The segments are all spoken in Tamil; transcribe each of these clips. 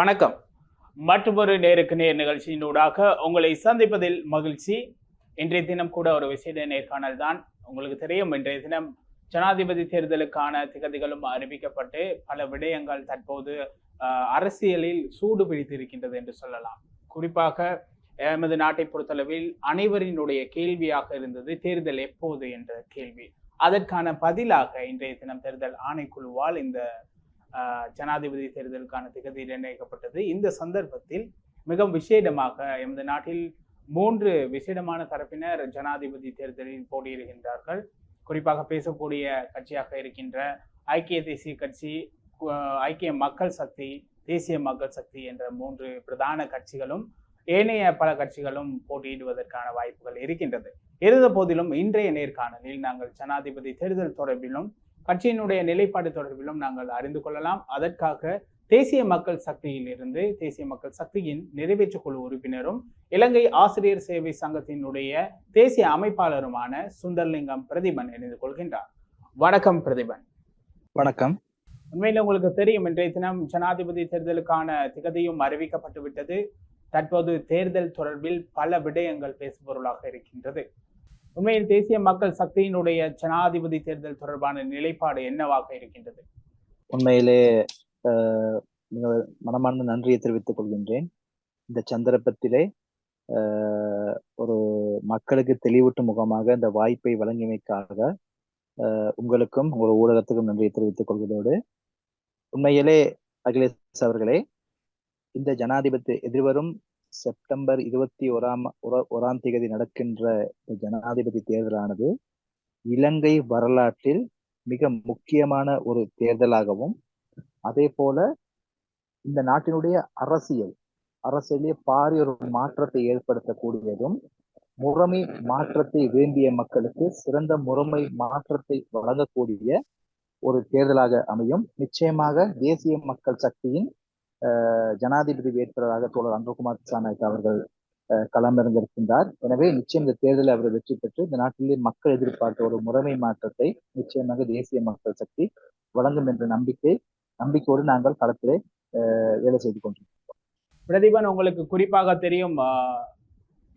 வணக்கம். மற்றொரு நேருக்கு நேர் நிகழ்ச்சியினூடாக உங்களை சந்திப்பதில் மகிழ்ச்சி. இன்றைய தினம் கூட ஒரு விசேட நேர்காணல் தான். உங்களுக்கு தெரியும் இன்றைய தினம் ஜனாதிபதி தேர்தலுக்கான திகதிகளும் அறிவிக்கப்பட்டு பல விடயங்கள் தற்போது அரசியலில் சூடு பிடித்திருக்கின்றது என்று சொல்லலாம். குறிப்பாக எமது நாட்டை பொறுத்தளவில் அனைவரினுடைய கேள்வியாக இருந்தது தேர்தல் எப்போது என்ற கேள்வி. அதற்கான பதிலாக இன்றைய தினம் தேர்தல் ஆணைக்குழுவால் இந்த ஜனாதிபதி தேர்தலுக்கான திகதி நிர்ணயிக்கப்பட்டது. இந்த சந்தர்ப்பத்தில் மிகவும் விசேடமாக எமது நாட்டில் மூன்று விசேடமான தரப்பினர் ஜனாதிபதி தேர்தலில் போட்டியிடுகின்றார்கள். குறிப்பாக பேசக்கூடிய கட்சியாக இருக்கின்ற ஐக்கிய தேசிய கட்சி ஐக்கிய மக்கள் சக்தி தேசிய மக்கள் சக்தி என்ற மூன்று பிரதான கட்சிகளும் ஏனைய பல கட்சிகளும் போட்டியிடுவதற்கான வாய்ப்புகள் இருக்கின்றது. இருந்த போதிலும் இன்றைய நேர்காணலில் நாங்கள் ஜனாதிபதி தேர்தல் தொடர்பிலும் கட்சியினுடைய நிலைப்பாடு தொடர்பிலும் நாங்கள் அறிந்து கொள்ளலாம். அதற்காக தேசிய மக்கள் சக்தியில் இருந்து தேசிய மக்கள் சக்தியின் நிறைவேற்றுக் குழு உறுப்பினரும் இலங்கை ஆசிரியர் சேவை சங்கத்தினுடைய தேசிய அமைப்பாளருமான சுந்தர்லிங்கம் பிரதிபன் இணைந்து கொள்கின்றார். வணக்கம் பிரதிபன். வணக்கம். உண்மையில் உங்களுக்கு தெரியும் இன்றைய தினம் ஜனாதிபதி தேர்தலுக்கான திகதியும் அறிவிக்கப்பட்டு விட்டது தற்போது தேர்தல் தொடர்பில் பல விடயங்கள் பேசுபொருளாக இருக்கின்றது. உண்மையில் தேசிய மக்கள் சக்தியினுடைய ஜனாதிபதி தேர்தல் தொடர்பான நிலைப்பாடு என்னவாக இருக்கின்றது? உண்மையிலே மிக மனமார்ந்த நன்றியை தெரிவித்துக் கொள்கின்றேன். இந்த சந்தர்ப்பத்திலே ஒரு மக்களுக்கு தெளிவூட்டும் முகமாக இந்த வாய்ப்பை வழங்கியமைக்காக உங்களுக்கும் ஒரு ஊடகத்துக்கும் நன்றியை தெரிவித்துக் கொள்வதோடு உண்மையிலே அகிலேஷ் அவர்களே இந்த ஜனாதிபதி எதிர்வரும் செப்டம்பர் இருபத்தி ஓராம் ஒரா- ஓராம் தேதி நடக்கின்ற ஜனாதிபதி தேர்தலானது இலங்கை வரலாற்றில் மிக முக்கியமான ஒரு தேர்தலாகவும் அதே போல இந்த நாட்டினுடைய அரசியல் அரசியலே பாரிய ஒரு மாற்றத்தை ஏற்படுத்தக்கூடியதும் முறைமை மாற்றத்தை வேண்டிய மக்களுக்கு சிறந்த முறைமை மாற்றத்தை வழங்கக்கூடிய ஒரு தேர்தலாக அமையும். நிச்சயமாக தேசிய மக்கள் சக்தியின் ஜனாதிபதி வேட்பாளராக தோழர் அன்புகுமார் திசாநாயக் அவர்கள் களமிறந்திருக்கின்றார் களமிறங்கிருக்கின்றார் எனவே நிச்சயம் இந்த தேர்தலில் அவர் வெற்றி பெற்று இந்த நாட்டிலே மக்கள் எதிர்பார்த்த ஒரு முறைமை மாற்றத்தை நிச்சயமாக தேசிய மக்கள் சக்தி வழங்கும் என்ற நம்பிக்கை நம்பிக்கையோடு நாங்கள் களத்திலே வேலை செய்து கொண்டிருக்கிறோம். பிரதீபன் உங்களுக்கு குறிப்பாக தெரியும்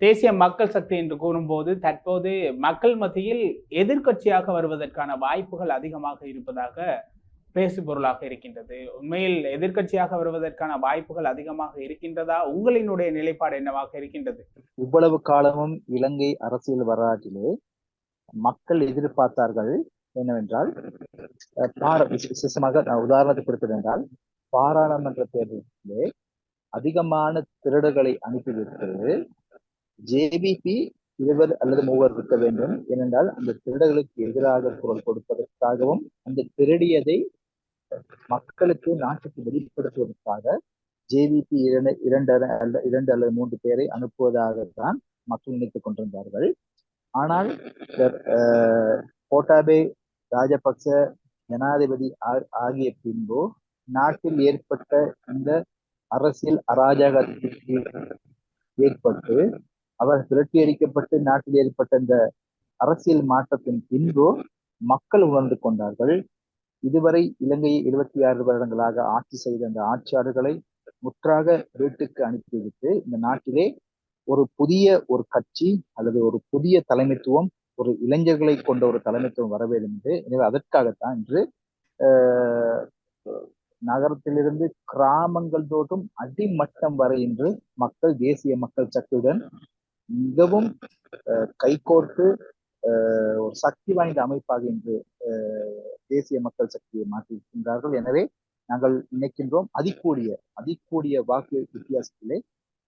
தேசிய மக்கள் சக்தி என்று கூறும்போது தற்போது மக்கள் மத்தியில் எதிர்க்கட்சியாக வருவதற்கான வாய்ப்புகள் அதிகமாக இருப்பதாக பேசு பொருளாக இருக்கின்றது. உண்மையில் எதிர்க்கட்சியாக வருவதற்கான வாய்ப்புகள் அதிகமாக இருக்கின்றதா? உங்களினுடைய நிலைப்பாடு என்னவாக இருக்கின்றது? இவ்வளவு காலமும் இலங்கை அரசியல் வரலாற்றிலே மக்கள் எதிர்பார்த்தார்கள் என்னவென்றால் பார- விசேஷமாக நான் உதாரணத்துக்கு பாராளுமன்ற தேர்தலிலே அதிகமான திருடர்களை அனுப்பிவிட்டு ஜேபிபி இருவர் அல்லது மூவர் இருக்க வேண்டும். ஏனென்றால் அந்த திருடர்களுக்கு எதிராக குரல் கொடுப்பதற்காகவும் அந்த திருடியதை மக்களுக்கு நாட்டுக்கு வெளிப்படுத்துவதற்காக ஜேவிபி இரண்டு இரண்டு அல்ல- இரண்டு அல்லது மூன்று பேரை அனுப்புவதாகத்தான் மக்கள் நினைத்துக் கொண்டிருந்தார்கள். ஆனால் கோட்டாபே ராஜபக்ச ஜனாதிபதி ஆகிய பின்பு நாட்டில் ஏற்பட்ட இந்த அரசியல் அராஜகத்திற்கு ஏற்பட்டு அவர் விரட்டி அடிக்கப்பட்டு நாட்டில் ஏற்பட்ட இந்த அரசியல் மாற்றத்தின் பின்பு மக்கள் உணர்ந்து கொண்டார்கள். இதுவரை இலங்கையை இருபத்தி ஆறு வருடங்களாக ஆட்சி செய்த அந்த ஆட்சியாளர்களை முற்றாக வீட்டுக்கு அனுப்பிவிட்டு இந்த நாட்டிலே ஒரு புதிய ஒரு கட்சி அல்லது ஒரு புதிய தலைமைத்துவம் ஒரு இளைஞர்களை கொண்ட ஒரு தலைமைத்துவம் வர வேண்டும் என்று. எனவே அதற்காகத்தான் இன்று ஆஹ், நகரத்திலிருந்து கிராமங்கள் தோறும் அடிமட்டம் வரை இன்று மக்கள் தேசிய மக்கள் சக்தியுடன் மிகவும் கைகோர்த்து ஆஹ், ஒரு சக்தி வாய்ந்த அமைப்பாக இன்று தேசிய மக்கள் சக்தியை மாற்றியிருக்கின்றார்கள். எனவே நாங்கள் நினைக்கின்றோம் அதிகூடிய அதிகூடிய வாக்கு வித்தியாசத்திலே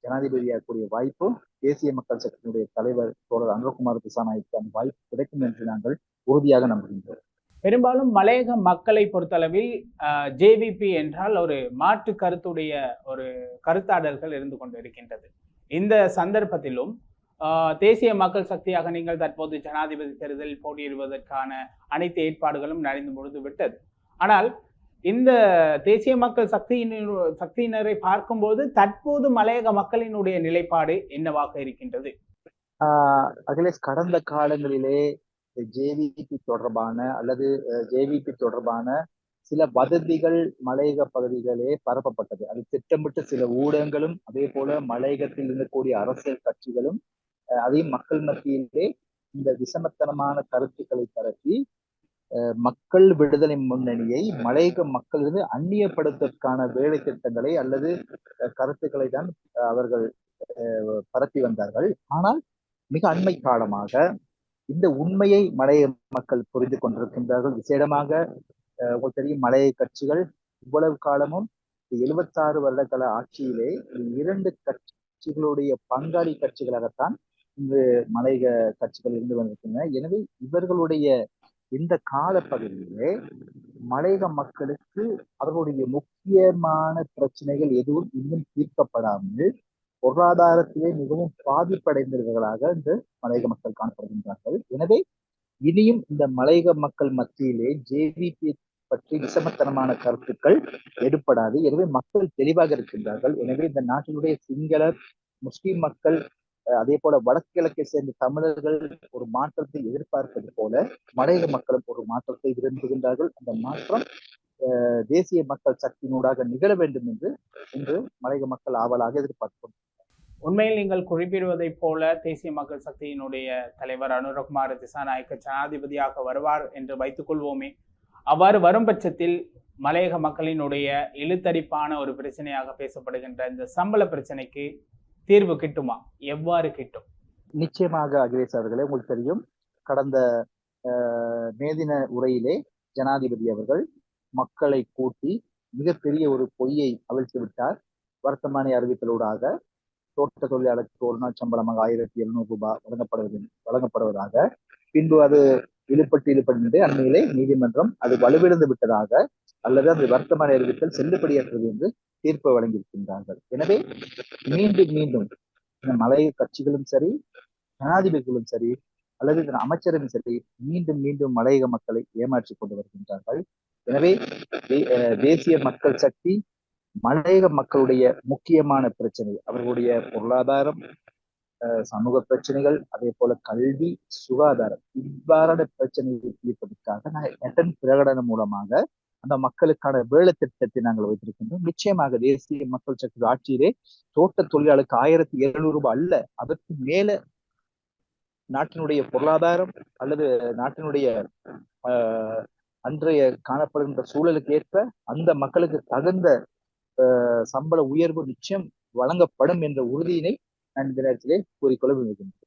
ஜனாதிபதியாகக்கூடிய வாய்ப்பு தேசிய மக்கள் சக்தியினுடைய தலைவர் தோழர் அனுகுமார் திசாநாயக்கு அந்த வாய்ப்பு கிடைக்கும் என்று நாங்கள் உறுதியாக நம்புகின்றோம். பெரும்பாலும் மலையக மக்களை பொறுத்தளவில் ஜேவிபி என்றால் ஒரு மாற்று கருத்துடைய ஒரு கருத்தாடல்கள் இருந்து கொண்டிருக்கின்றது. இந்த சந்தர்ப்பத்திலும் தேசிய மக்கள் சக்தியாக நீங்கள் தற்போது ஜனாதிபதி தேர்தலில் போட்டியிடுவதற்கான அனைத்து ஏற்பாடுகளும் நடந்து முடிந்து விட்டது. ஆனால் இந்த தேசிய மக்கள் சக்தியினர் சக்தியினரை பார்க்கும்போது தற்போது மலையக மக்களினுடைய நிலைப்பாடு என்னவாக இருக்கின்றது? ஆஹ் அகிலேஷ் கடந்த காலங்களிலே ஜேவிபி தொடர்பான அல்லது ஜேவிபி தொடர்பான சில வதந்திகள் மலையக பகுதிகளே பரப்பப்பட்டது. அது திட்டமிட்டு சில ஊடகங்களும் அதே போல மலையகத்தில் இருக்கக்கூடிய அரசியல் கட்சிகளும் அதையும் மக்கள் மத்தியிலே இந்த விஷமத்தனமான கருத்துக்களை பரப்பி அஹ், மக்கள் விடுதலை முன்னணியை மலையக மக்களிலிருந்து அந்நியப்படுத்துவதற்கான வேலை திட்டங்களை அல்லது அஹ், கருத்துக்களை தான் அவர்கள் அஹ், பரப்பி வந்தார்கள். ஆனால் மிக அண்மை காலமாக இந்த உண்மையை மலைய மக்கள் புரிந்து கொண்டிருக்கின்றார்கள். விசேடமாக அஹ், உங்களுக்கு தெரியும் மலைய கட்சிகள் இவ்வளவு காலமும் எழுபத்தாறு வருடகால ஆட்சியிலே இரண்டு கட்சிகளுடைய பங்காளி கட்சிகளாகத்தான் இங்கு மலைக கட்சிகள் இருந்து வந்திருக்கின்றன. எனவே இவர்களுடைய இந்த காலப்பகுதியிலே மலையக மக்களுக்கு அவர்களுடைய முக்கியமான பிரச்சனைகள் எதுவும் இன்னும் தீர்க்கப்படாமல் பொருளாதாரத்திலே மிகவும் பாதிப்படைந்தவர்களாக இந்த மலையக மக்கள் காணப்படுகின்றார்கள். எனவே இனியும் இந்த மலையக மக்கள் மத்தியிலே ஜேவிபி பற்றி விசமத்தனமான கருத்துக்கள் எடுப்படாது எனவே மக்கள் தெளிவாக இருக்கின்றார்கள். எனவே இந்த நாட்டினுடைய சிங்கள முஸ்லிம் மக்கள் அதே போல வடகிழக்கை சேர்ந்த தமிழர்கள் ஒரு மாற்றத்தை எதிர்பார்ப்பது போல மலையக மக்களும் ஒரு மாற்றத்தை விரும்புகின்றார்கள். அந்த மாற்றம் தேசிய மக்கள் சக்தியினூடாக நிகழ வேண்டும் என்று இன்று மலையக மக்கள் ஆவலாக எதிர்பார்க்கும் உண்மையில் நீங்கள் குறிப்பிடுவதைப் போல தேசிய மக்கள் சக்தியினுடைய தலைவர் அனுரகுமார் திசாநாயக்க ஜனாதிபதியாக வருவார் என்று வைத்துக் கொள்வோமே. அவ்வாறு வரும் பட்சத்தில் மலையக மக்களினுடைய இழுத்தடிப்பான ஒரு பிரச்சனையாக பேசப்படுகின்ற இந்த சம்பள பிரச்சனைக்கு தீர்வு கிட்டுமா? எவ்வாறு கிட்டும்? நிச்சயமாக அகிலேஷ் அவர்களே உங்களுக்கு தெரியும் கடந்த மேதின உரையிலே ஜனாதிபதி அவர்கள் மக்களை கூட்டி மிகப்பெரிய ஒரு பொய்யை அவிழ்த்து விட்டார். வர்த்தமானி அறிவித்தலூடாக தோட்ட தொழிலாளருக்கு ஒரு நாள் சம்பளமாக ஆயிரத்தி எழுநூறு ரூபாய் வழங்கப்படுவது வழங்கப்படுவதாக. பின்பு அது இழுப்பட்டு இழுப்பட்டு அண்மையிலே நீதிமன்றம் அது வலுவிழந்து விட்டதாக அல்லது அந்த வர்த்தமான அறிவித்தல் செல்லுபடியற்றது என்று தீர்ப்பு வழங்கியிருக்கின்றார்கள். எனவே மீண்டும் மீண்டும் மலையக மலைய கட்சிகளும் சரி ஜனாதிபதிகளும் சரி அல்லது இதன் அமைச்சரும் சரி மீண்டும் மீண்டும் மலையக மக்களை ஏமாற்றிக் கொண்டு வருகின்றார்கள். எனவே அஹ் தேசிய மக்கள் சக்தி மலையக மக்களுடைய முக்கியமான பிரச்சனை அவர்களுடைய பொருளாதாரம் அஹ் சமூக பிரச்சனைகள் அதே போல கல்வி சுகாதாரம் இவ்வாறான பிரச்சனைகளை தீர்ப்பதற்காக நான் எட்டன் பிரகடனம் மூலமாக அந்த மக்களுக்கான வேலை திட்டத்தை நாங்கள் வைத்திருக்கின்றோம். நிச்சயமாக தேசிய மக்கள் சக்தி ஆட்சியிலே தோட்ட தொழிலாளருக்கு ஆயிரத்தி இருநூறு ரூபாய் அல்ல அதற்கு மேல நாட்டினுடைய பொருளாதாரம் அல்லது நாட்டினுடைய அன்றைய காணப்படுகின்ற சூழலுக்கு ஏற்ப அந்த மக்களுக்கு தகுந்த சம்பள உயர்வு நிச்சயம் வழங்கப்படும் என்ற உறுதியினை நான் இந்த நேரத்திலே கூறிக்கொள்ள விரும்புகின்றேன்.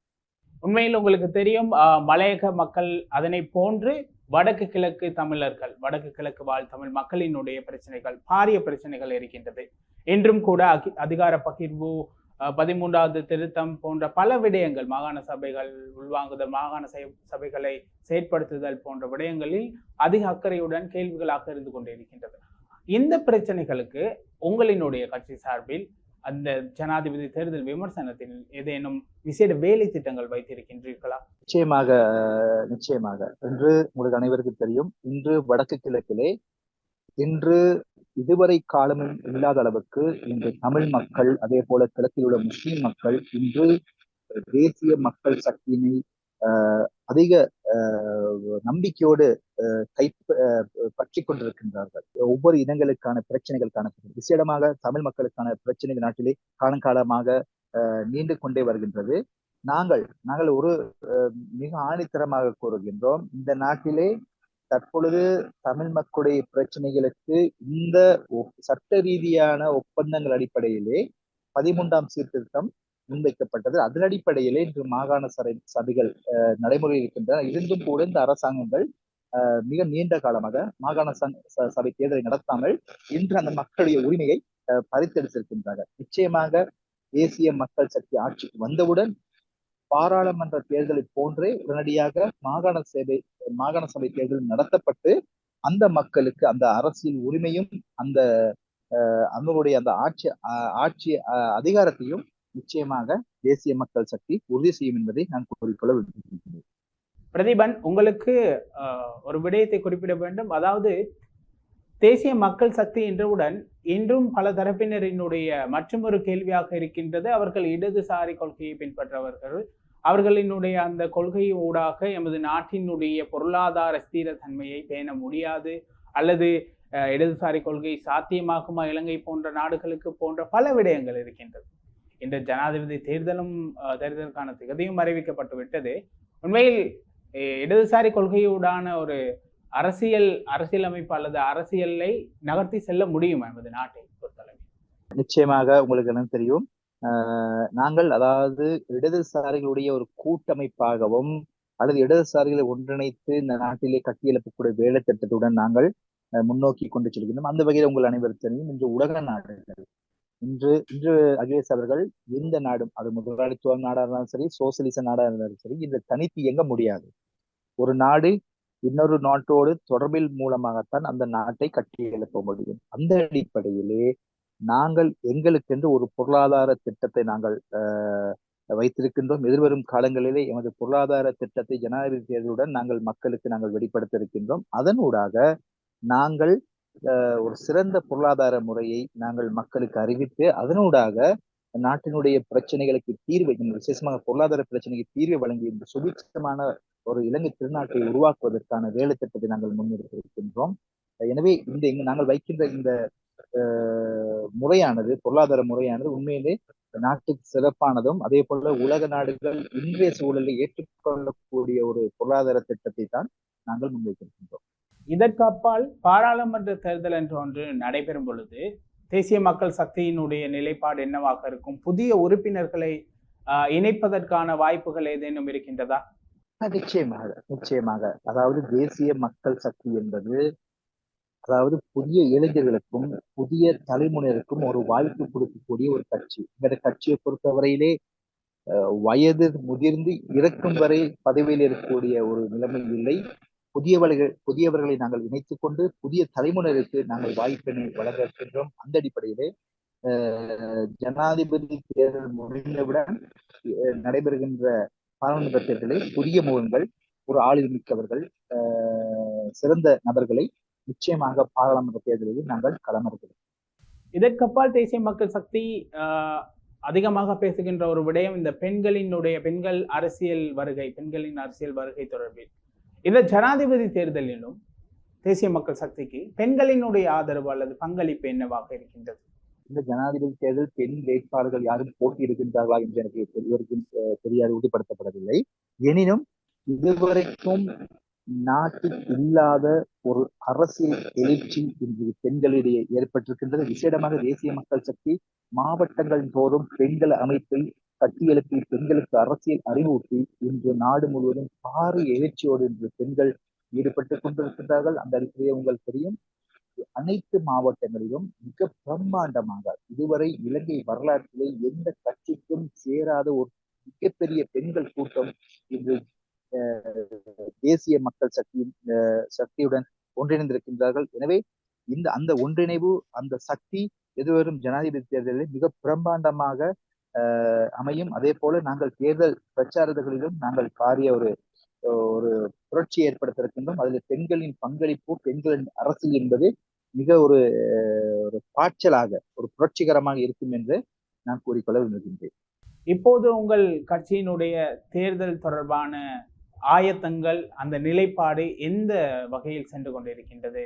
உண்மையில் உங்களுக்கு தெரியும் ஆஹ், மலையக மக்கள் அதனை போன்று வடக்கு கிழக்கு தமிழர்கள் வடக்கு கிழக்கு வாழ் தமிழ் மக்களினுடைய பிரச்சனைகள் பாரிய பிரச்சனைகள் இருக்கின்றது. இன்றும் கூட அகி- அதிகார பகிர்வு பதிமூன்றாவது திருத்தம் போன்ற பல விடயங்கள் மாகாண சபைகள் உள்வாங்குதல் மாகாண சபைகளை செயற்படுத்துதல் போன்ற விடயங்களில் அதிக அக்கறையுடன் கேள்விகளாக இருந்து கொண்டிருக்கின்றது. இந்த பிரச்சனைகளுக்கு உங்களினுடைய கட்சி சார்பில் அந்த ஜனாதிபதி தேர்தல் விமர்சனத்தில் ஏதேனும் விசேட வேலை திட்டங்கள் வைத்திருக்கின்றீர்களா? நிச்சயமாக நிச்சயமாக. இன்று உங்களுக்கு அனைவருக்கும் தெரியும் இன்று வடக்கு கிழக்கிலே இன்று இதுவரை காலமும் இல்லாத அளவுக்கு இன்று தமிழ் மக்கள் அதே போல கிழக்கில் உள்ள முஸ்லிம் மக்கள் இன்று தேசிய மக்கள் சக்தியினை அதிக நம்பிக்கையோடு கை பற்றி கொண்டிருக்கின்றார்கள். ஒவ்வொரு இனங்களுக்கான பிரச்சனைகள் காணப்படுகிறது. விசேடமாக தமிழ் மக்களுக்கான பிரச்சனைகள் நாட்டிலே காலங்காலமாக நீண்டு கொண்டே வருகின்றது. நாங்கள் நாங்கள் ஒரு மிக ஆணித்தரமாக கூறுகின்றோம். இந்த நாட்டிலே தற்பொழுது தமிழ் மக்களுடைய பிரச்சனைகளுக்கு இந்த சட்ட ரீதியான ஒப்பந்தங்கள் அடிப்படையிலே பதிமூன்றாம் சீர்திருத்தம் முன்வைக்கப்பட்டது. அதன் அடிப்படையிலே இன்று மாகாண சபை சபைகள் அஹ், நடைமுறையில் இருக்கின்றன. இருந்தும் கூட இந்த அரசாங்கங்கள் அஹ், மிக நீண்ட காலமாக மாகாண ச- சபை தேர்தலை நடத்தாமல் இன்று அந்த மக்களுடைய உரிமையை அஹ், பறித்தெடுத்திருக்கின்றார்கள். நிச்சயமாக தேசிய மக்கள் சக்தி ஆட்சிக்கு வந்தவுடன் பாராளுமன்ற தேர்தலை போன்றே உடனடியாக மாகாண சேவை மாகாண சபை தேர்தல் நடத்தப்பட்டு அந்த மக்களுக்கு அந்த அரசியல் உரிமையும் அந்த அஹ், அவங்களுடைய அந்த ஆட்சி அஹ், ஆட்சி அஹ், அதிகாரத்தையும் நிச்சயமாக தேசிய மக்கள் சக்தி உறுதி செய்யும் என்பதை நான் கூறிக்கொள்ள விரும்புகிறேன். பிரதீபன் உங்களுக்கு ஆஹ், ஒரு விடயத்தை குறிப்பிட வேண்டும். அதாவது தேசிய மக்கள் சக்தி என்றவுடன் இன்றும் பல தரப்பினரினுடைய மற்றொரு கேள்வியாக இருக்கின்றது. அவர்கள் இடதுசாரி கொள்கையை பின்பற்றவர்கள். அவர்களினுடைய அந்த கொள்கை ஊடாக எமது நாட்டினுடைய பொருளாதார ஸ்திரத்தன்மையை பேண முடியாது. அல்லது அஹ், இடதுசாரி கொள்கை சாத்தியமாகுமா? இலங்கை போன்ற நாடுகளுக்கு போன்ற பல விடயங்கள் இருக்கின்றது. இந்த ஜனாதிபதி தேர்தலும் தேர்தலுக்கான திகதியும் அறிவிக்கப்பட்டு விட்டது உண்மையில் இடதுசாரி கொள்கையுடான ஒரு அரசியல் அரசியலமைப்பு அல்லது அரசியலை நகர்த்தி செல்ல முடியும் என்பது நாட்டை பொறுத்தளவில்? நிச்சயமாக உங்களுக்கு என்ன தெரியும். நாங்கள் அதாவது இடதுசாரிகளுடைய ஒரு கூட்டமைப்பாகவும் அல்லது இடதுசாரிகளை ஒன்றிணைத்து இந்த நாட்டிலே கட்டியெழுப்பக்கூடிய வேலை திட்டத்துடன் நாங்கள் அஹ், முன்னோக்கி கொண்டு செல்கின்றோம். அந்த வகையில் உங்கள் அனைவரும் தெரியும் இன்று உலக நாடுகள் இன்று இன்று அகிலேஷ் அவர்கள் எந்த நாடும் அது முதலாளித்துவ நாடாக இருந்தாலும் சரி சோசியலிச நாடாக இருந்தாலும் சரி இந்த தனித்து இயங்க முடியாது. ஒரு நாடு இன்னொரு நாட்டோடு தொடர்பில் மூலமாகத்தான் அந்த நாட்டை கட்டி எழுப்ப முடியும். அந்த அடிப்படையிலே நாங்கள் எங்களுக்கென்று ஒரு பொருளாதார திட்டத்தை நாங்கள் வைத்திருக்கின்றோம். எதிர்வரும் காலங்களிலே எமது பொருளாதார திட்டத்தை ஜனாதிபதி தேர்தலுடன் நாங்கள் மக்களுக்கு நாங்கள் வெளிப்படுத்த இருக்கின்றோம் அதனூடாக நாங்கள் ஒரு சிறந்த பொருளாதார முறையை நாங்கள் மக்களுக்கு அறிவித்து அதனூடாக நாட்டினுடைய பிரச்சனைகளுக்கு தீர்வை விசேஷமாக பொருளாதார பிரச்சனைக்கு தீர்வை வழங்கி இந்த சுபிக்ஷமான ஒரு இலங்கை திருநாட்டை உருவாக்குவதற்கான வேலை திட்டத்தை நாங்கள் முன்னெடுத்திருக்கின்றோம். எனவே இந்த இங்கு நாங்கள் வைக்கின்ற இந்த ஆஹ், முறையானது பொருளாதார முறையானது உண்மையிலே நாட்டுக்கு சிறப்பானதும் அதே போல உலக நாடுகள் இன்றைய சூழலில் ஏற்றுக்கொள்ளக்கூடிய ஒரு பொருளாதார திட்டத்தை தான் நாங்கள் முன்வைக்கின்றோம் இதற்கு அப்பால் பாராளுமன்ற தேர்தல் என்று ஒன்று நடைபெறும் பொழுது தேசிய மக்கள் சக்தியினுடைய நிலைப்பாடு என்னவாக இருக்கும்? புதிய உறுப்பினர்களை ஆஹ், இணைப்பதற்கான வாய்ப்புகள் ஏதேனும் இருக்கின்றதா? நிச்சயமாக நிச்சயமாக. அதாவது தேசிய மக்கள் சக்தி என்பது அதாவது புதிய இளைஞர்களுக்கும் புதிய தலைமுறையினருக்கும் ஒரு வாய்ப்பு கொடுக்கக்கூடிய ஒரு கட்சி. இந்த கட்சியை பொறுத்தவரையிலே வயது முதிர்ந்து இறக்கும் வரை பதவியில் இருக்கக்கூடிய ஒரு நிலைமை இல்லை. புதியவர்கள் புதியவர்களை நாங்கள் இணைத்துக் கொண்டு புதிய தலைமுறைக்கு நாங்கள் வாய்ப்பினை வழங்க இருக்கின்றோம் அந்த அடிப்படையிலே ஜனாதிபதி தேர்தல் முடிந்தவுடன் நடைபெறுகின்ற பாராளுமன்ற தேர்தலில் புதிய முகங்கள் ஒரு ஆளுமை மிக்கவர்கள் அஹ், சிறந்த நபர்களை நிச்சயமாக பாராளுமன்ற தேர்தலில் நாங்கள் களமிறக்கிறோம் இதற்கப்பால் தேசிய மக்கள் சக்தி ஆஹ், அதிகமாக பேசுகின்ற ஒரு விடயம் இந்த பெண்களினுடைய பெண்கள் அரசியல் வருகை பெண்களின் அரசியல் வருகை தொடர்பில். இந்த ஜனாதிபதி தேர்தலிலும் தேசிய மக்கள் சக்திக்கு பெண்களினுடைய ஆதரவு அல்லது பங்களிப்பு என்னவாக இருக்கின்றது? இந்த ஜனாதிபதி தேர்தல் பெண் வேட்பாளர்கள் யாரும் போட்டியிடுகின்றார்களா என்று எனக்கு இதுவரைக்கும் தெரியாது உறுதிப்படுத்தப்படவில்லை. எனினும் இதுவரைக்கும் நாட்டில் இல்லாத ஒரு அரசியல் எழுச்சி இன்று பெண்களிடையே ஏற்பட்டிருக்கின்றது. விசேடமாக தேசிய மக்கள் சக்தி மாவட்டங்கள் தோறும் பெண்கள் அமைப்பை கட்டியெழுப்பி பெண்களுக்கு அரசியல் அறிவூட்டி இன்று நாடு முழுவதும் பாரிய எழுச்சியோடு இன்று பெண்கள் ஈடுபட்டுக் கொண்டிருக்கின்றார்கள். அந்த அறிக்கையை உங்களுக்கு தெரியும். அனைத்து மாவட்டங்களிலும் மிக பிரம்மாண்டமாக இதுவரை இலங்கை வரலாற்றிலே எந்த கட்சிக்கும் சேராத ஒரு மிகப்பெரிய பெண்கள் கூட்டம் இன்று அஹ், தேசிய மக்கள் சக்தியின் சக்தியுடன் ஒன்றிணைந்திருக்கின்றார்கள். எனவே இந்த அந்த ஒன்றிணைவு அந்த சக்தி எதிர்வரும் ஜனாதிபதி தேர்தலில் மிக பிரம்மாண்டமாக அமையும். அதே போல நாங்கள் தேர்தல் பிரச்சாரங்களிலும் நாங்கள் பாரிய ஒரு ஒரு புரட்சி ஏற்படுத்த இருக்கின்றோம் அதில் பெண்களின் பங்களிப்பு பெண்களின் அரசு என்பது மிக ஒரு ஒரு பாய்ச்சலாக ஒரு புரட்சிகரமாக இருக்கும் என்று நான் கூறிக்கொள்ள விரும்புகின்றேன். இப்போது உங்கள் கட்சியினுடைய தேர்தல் தொடர்பான ஆயத்தங்கள் அந்த நிலைப்பாடு எந்த வகையில் சென்று கொண்டிருக்கின்றது?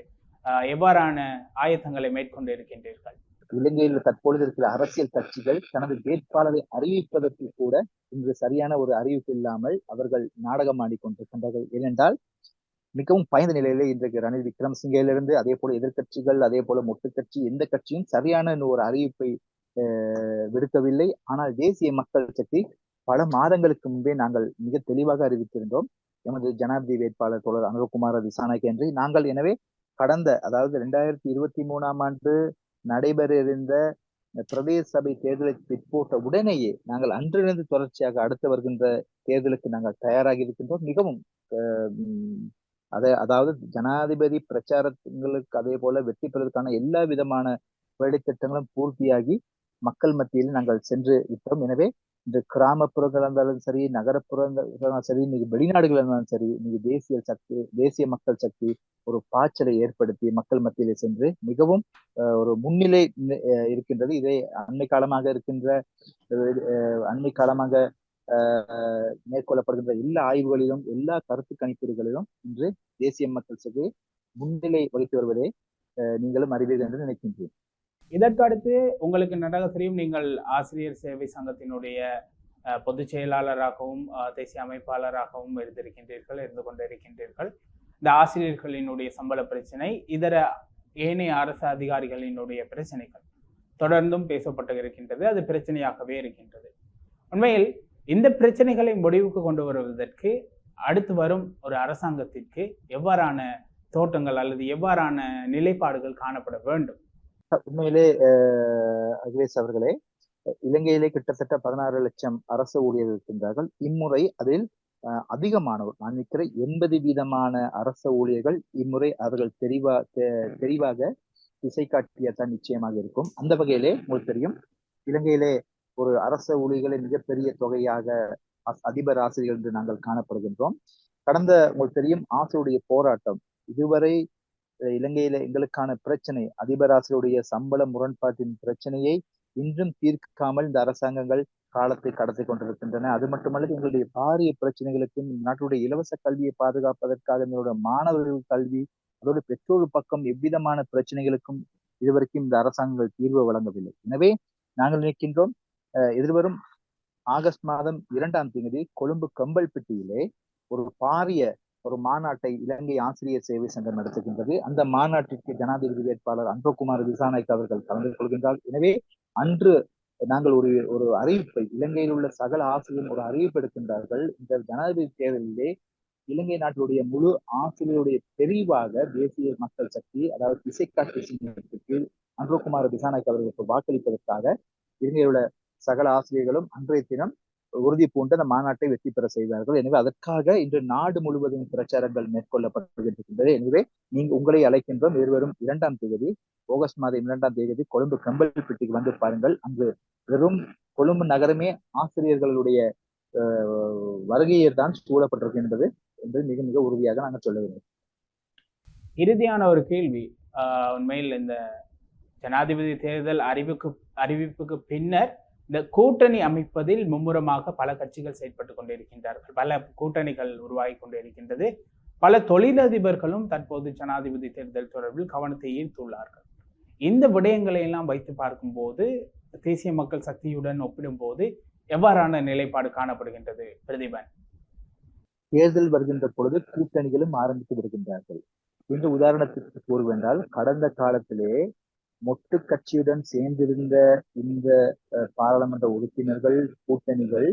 எவ்வாறான ஆயத்தங்களை மேற்கொண்டு இருக்கின்றீர்கள்? இலங்கையில் தற்பொழுது இருக்கிற அரசியல் கட்சிகள் தனது வேட்பாளரை அறிவிப்பதற்கு கூட இன்று சரியான ஒரு அறிவிப்பு இல்லாமல் அவர்கள் நாடகம் ஆடிக்கொண்டிருக்கின்றார்கள். ஏனென்றால் மிகவும் பயந்த நிலையிலே இன்றைக்கு ரணில் விக்ரமசிங்கயிலிருந்து அதே போல எதிர்க்கட்சிகள் அதே போல மொட்டு கட்சி எந்த கட்சியும் சரியான ஒரு அறிவிப்பை விடுக்கவில்லை. ஆனால் தேசிய மக்கள் சக்தி பல மாதங்களுக்கு முன்பே நாங்கள் மிக தெளிவாக அறிவித்திருந்தோம். எமது ஜனாதிபதி வேட்பாளர் தோழர் அனுரகுமார திசாநாயக் என்று. நாங்கள் எனவே கடந்த அதாவது இரண்டாயிரத்தி இருபத்தி மூணாம் ஆண்டு நடைபெற இருந்த பிரதேச சபை தேர்தலை பிற்போட்ட உடனேயே நாங்கள் அன்றிலிருந்து தொடர்ச்சியாக அடுத்து வருகின்ற தேர்தலுக்கு நாங்கள் தயாராகி இருக்கின்றோம். மிகவும் அஹ், அதாவது ஜனாதிபதி பிரச்சாரங்களுக்கு அதே போல வெற்றி பெறுவதற்கான எல்லா விதமான வேலைத்திட்டங்களும் பூர்த்தியாகி மக்கள் மத்தியில் நாங்கள் சென்று விட்டோம். எனவே இந்த கிராமப்புறங்களாக இருந்தாலும் சரி நகரப்புறங்களாக இருந்தாலும் சரி இன்னைக்கு வெளிநாடுகள் இருந்தாலும் சரி இன்னைக்கு தேசிய சக்தி தேசிய மக்கள் சக்தி ஒரு பாய்ச்சலை ஏற்படுத்தி மக்கள் மத்தியிலே சென்று மிகவும் ஒரு முன்னிலை அஹ், இருக்கின்றது. இதை அண்மை காலமாக இருக்கின்ற அஹ், அண்மை காலமாக அஹ், மேற்கொள்ளப்படுகின்ற எல்லா ஆய்வுகளிலும் எல்லா கருத்து கணிப்பீடுகளிலும் இன்று தேசிய மக்கள் சக்தி முன்னிலை வகித்து வருவதை அஹ், நீங்களும் அறிவீர்கள் என்று நினைக்கின்றேன். இதற்கடுத்து உங்களுக்கு நடகத்திலையும் நீங்கள் ஆசிரியர் சேவை சங்கத்தினுடைய பொதுச் செயலாளராகவும் தேசிய அமைப்பாளராகவும் இருந்திருக்கின்றீர்கள் இருந்து கொண்டிருக்கின்றீர்கள். இந்த ஆசிரியர்களினுடைய சம்பள பிரச்சனை இதர ஏனைய அரசு அதிகாரிகளினுடைய பிரச்சனைகள். தொடர்ந்தும் பேசப்பட்டு இருக்கின்றது அது பிரச்சனையாகவே இருக்கின்றது. உண்மையில் இந்த பிரச்சனைகளை முடிவுக்கு கொண்டு வருவதற்கு அடுத்து வரும் ஒரு அரசாங்கத்திற்கு எவ்வாறான தோட்டங்கள் அல்லது எவ்வாறான நிலைப்பாடுகள் காணப்பட வேண்டும்? உண்மையிலே அகிலேஷ் அவர்களே இலங்கையிலே கிட்டத்தட்ட பதினாறு லட்சம் அரசு ஊழியர்கள் இருக்கின்றார்கள். இம்முறை அதில் அஹ், நான் நிற்கிற எண்பது வீதமான அரச ஊழியர்கள் இம்முறை அவர்கள் தெரிவா தெ- தெரிவாக திசை காட்டியத்தான் நிச்சயமாக இருக்கும். அந்த வகையிலே உங்களுக்கு தெரியும் இலங்கையிலே ஒரு அரச ஊழியர்களின் மிகப்பெரிய தொகையாக அஸ்- அதிபர் ஆசிரியர்கள் என்று நாங்கள் காணப்படுகின்றோம். கடந்த உங்களுக்கு தெரியும் ஆசிரியருடைய போராட்டம். இதுவரை இலங்கையில எங்களுக்கான பிரச்சனை அதிபராசருடைய சம்பள முரண்பாட்டின் பிரச்சனையை இன்றும் தீர்க்காமல் இந்த அரசாங்கங்கள் காலத்தை கடத்தி கொண்டிருக்கின்றன. அது மட்டுமல்ல எங்களுடைய பாரிய பிரச்சனைகளுக்கும் நாட்டுடைய இலவச கல்வியை பாதுகாப்பதற்காக எங்களுடைய மாணவர்கள் கல்வி அதோடு பெற்றோர் பக்கம் எவ்விதமான பிரச்சனைகளுக்கும் இதுவரைக்கும் இந்த அரசாங்கங்கள் தீர்வு வழங்கவில்லை. எனவே நாங்கள் நினைக்கின்றோம் அஹ், எதிர்வரும் ஆகஸ்ட் மாதம் இரண்டாம் தேதி கொழும்பு கம்பல்பட்டியிலே ஒரு பாரிய ஒரு மாநாட்டை இலங்கை ஆசிரியர் சேவை சங்கம் நடத்துகின்றது. அந்த மாநாட்டிற்கு ஜனாதிபதி வேட்பாளர் அன்பகுமார் திசாநாயக் அவர்கள் கலந்து கொள்கின்றார். எனவே அன்று நாங்கள் ஒரு ஒரு அறிவிப்பை இலங்கையில் உள்ள சகல ஆசிரியரும் ஒரு அறிவிப்பு எடுக்கின்றார்கள். இந்த ஜனாதிபதி தேர்தலிலே இலங்கை நாட்டுடைய முழு ஆசிரியருடைய தெரிவாக தேசிய மக்கள் சக்தி அதாவது திசைக்காட்டு சின்னத்துக்கு அன்பகுமார் திசாநாயக் அவர்களுக்கு வாக்களிப்பதற்காக இலங்கையில் உள்ள சகல ஆசிரியர்களும் அன்றைய தினம் உறுதி பூண்டு அந்த மாநாட்டை வெற்றி பெற செய்தார்கள். எனவே அதற்காக இன்று நாடு முழுவதும் பிரச்சாரங்கள் மேற்கொள்ளப்பட்டிருக்கின்றது. எனவே நீங்க உங்களை அழைக்கின்றோம் இருவரும் இரண்டாம் தேதி ஆகஸ்ட் மாதம் இரண்டாம் தேதி கொழும்பு கம்பல்பட்டிக்கு வந்து பாருங்கள். அங்கு வெறும் கொழும்பு நகரமே ஆசிரியர்களுடைய அஹ், வருகையை தான் சூழப்பட்டிருக்கின்றது என்று மிக மிக உறுதியாக நாங்கள் சொல்ல வேண்டும். இறுதியான ஒரு கேள்வி ஆஹ் உண்மையில் இந்த ஜனாதிபதி தேர்தல் அறிவுக்கு அறிவிப்புக்கு பின்னர் இந்த கூட்டணி அமைப்பதில் மும்முரமாக பல கட்சிகள் செயல்பட்டு கொண்டிருக்கின்றார்கள். பல கூட்டணிகள் உருவாகி கொண்டிருக்கின்றது. பல தொழிலதிபர்களும் தற்போது ஜனாதிபதி தேர்தல் தொடர்பில் கவனத்தை ஈர்த்துள்ளார்கள். இந்த விடயங்களை எல்லாம் வைத்து பார்க்கும்போது தேசிய மக்கள் சக்தியுடன் ஒப்பிடும்போது எவ்வாறான நிலைப்பாடு காணப்படுகின்றது பிரதீபன்? தேர்தல் வருகின்ற பொழுது கூட்டணிகளும் ஆரம்பித்து வருகின்றார்கள் இந்த உதாரணத்திற்கு கூறுவென்றால் கடந்த காலத்திலே மொட்டு கட்சியுடன் சேர்ந்திருந்த இந்த பாராளுமன்ற உறுப்பினர்கள் கூட்டணிகள்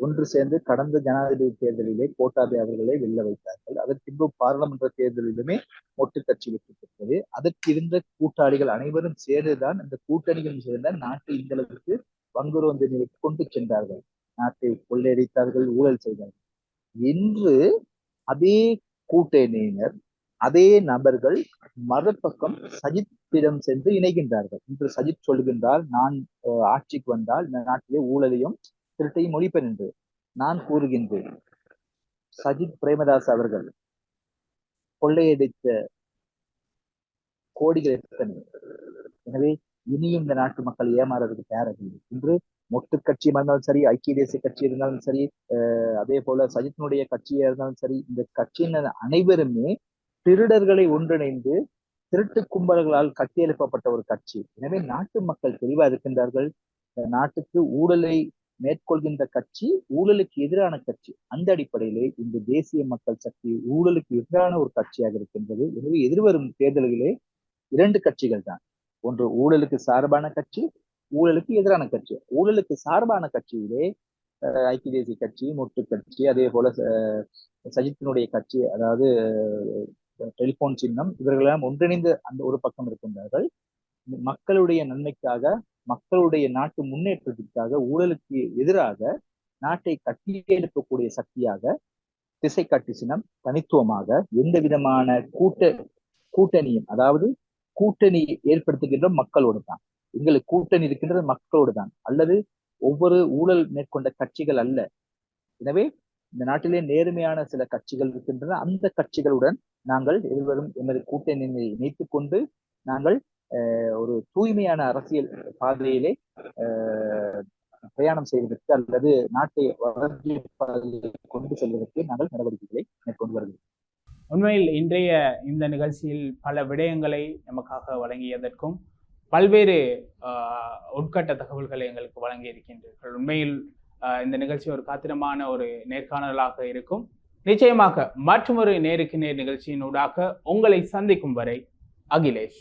ஒன்று சேர்ந்து கடந்த ஜனாதிபதி தேர்தலிலே கோட்டாபே அவர்களை வெல்ல வைத்தார்கள். அதற்கு பின்பு பாராளுமன்ற தேர்தலிலுமே மொட்டு கட்சி வெற்றி பெற்றது. அதற்கு இருந்த கூட்டாளிகள் அனைவரும் சேர்ந்துதான் இந்த கூட்டணிகள் சேர்ந்த நாட்டை இந்த அளவுக்கு வங்குரோந்து நிலைக்கு கொண்டு சென்றார்கள். நாட்டை கொள்ளையடித்தார்கள் ஊழல் செய்தார்கள். இன்று அதே கூட்டணியினர் அதே நபர்கள் மறுபக்கம் சஜித்திடம் சென்று இணைகின்றார்கள். இன்று சஜித் சொல்கின்றார் நான் ஆட்சிக்கு வந்தால் இந்த நாட்டிலே ஊழலையும் திருட்டையும் ஒழிப்பேன் என்று நான் கூறுகின்றேன். சஜித் பிரேமதாஸ் அவர்கள் கொள்ளையடித்த கோடிகள் எத்தனை? எனவே இனியும் இந்த நாட்டு மக்கள் ஏமாறதுக்கு தயாராகவில்லை. இன்று மொட்டு கட்சியா இருந்தாலும் சரி ஐக்கிய தேசிய கட்சி இருந்தாலும் சரி அஹ் அதே போல சஜித்தினுடைய கட்சியா இருந்தாலும் சரி இந்த கட்சியினர் அனைவருமே திருடர்களை ஒன்றிணைந்து திருட்டு கும்பல்களால் கட்டியெழுப்பப்பட்ட ஒரு கட்சி. எனவே நாட்டு மக்கள் தெளிவா இருக்கின்றார்கள். நாட்டுக்கு ஊழலை மேற்கொள்கின்ற கட்சி ஊழலுக்கு எதிரான கட்சி. அந்த அடிப்படையிலே இந்த தேசிய மக்கள் சக்தி ஊழலுக்கு எதிரான ஒரு கட்சியாக இருக்கின்றது. எனவே எதிர்வரும் தேர்தல்களே இரண்டு கட்சிகள் தான். ஒன்று ஊழலுக்கு சார்பான கட்சி ஊழலுக்கு எதிரான கட்சி. ஊழலுக்கு சார்பான கட்சியிலே ஐக்கிய தேசிய கட்சி முட்டு கட்சி அதே போல சஜித்தினுடைய கட்சி அதாவது டெலிபோன் சின்னம். இவர்களெல்லாம் ஒன்றிணைந்து அந்த ஒரு பக்கம் இருக்கின்றார்கள். மக்களுடைய நன்மைக்காக மக்களுடைய நாட்டு முன்னேற்றத்திற்காக ஊழலுக்கு எதிராக நாட்டை கட்டியெழுப்பக்கூடிய சக்தியாக திசை காட்டி சின்னம் தனித்துவமாக எந்த விதமான கூட்ட கூட்டணியும் அதாவது கூட்டணி ஏற்படுத்துகின்ற மக்களோடு தான். எங்களுக்கு கூட்டணி இருக்கின்றது மக்களோடு தான். அல்லது ஒவ்வொரு ஊழல் மேற்கொண்ட கட்சிகள் அல்ல. எனவே இந்த நாட்டிலே நேர்மையான சில கட்சிகள் இருக்கின்றன. அந்த கட்சிகளுடன் நாங்கள் இருவரும் எமது கூட்டணியை இணைத்துக் கொண்டு நாங்கள் ஒரு தூய்மையான அரசியல் பாதையிலே பிரயாணம் செய்வதற்கு அல்லது நாட்டை வளர்ச்சி கொண்டு செல்வதற்கு நாங்கள் நடவடிக்கைகளை மேற்கொண்டு வருகிறோம். உண்மையில் இன்றைய இந்த நிகழ்ச்சியில் பல விடயங்களை நமக்காக வழங்கியதற்கும் பல்வேறு உட்கட்ட தகவல்களை எங்களுக்கு வழங்கியிருக்கின்றீர்கள். உண்மையில் இந்த நிகழ்ச்சி ஒரு காத்திரமான ஒரு நேர்காணலாக இருக்கும். நிச்சயமாக மற்றொரு நேருக்கு நேர் நிகழ்ச்சியின் ஊடாக உங்களை சந்திக்கும் வரை அகிலேஷ்.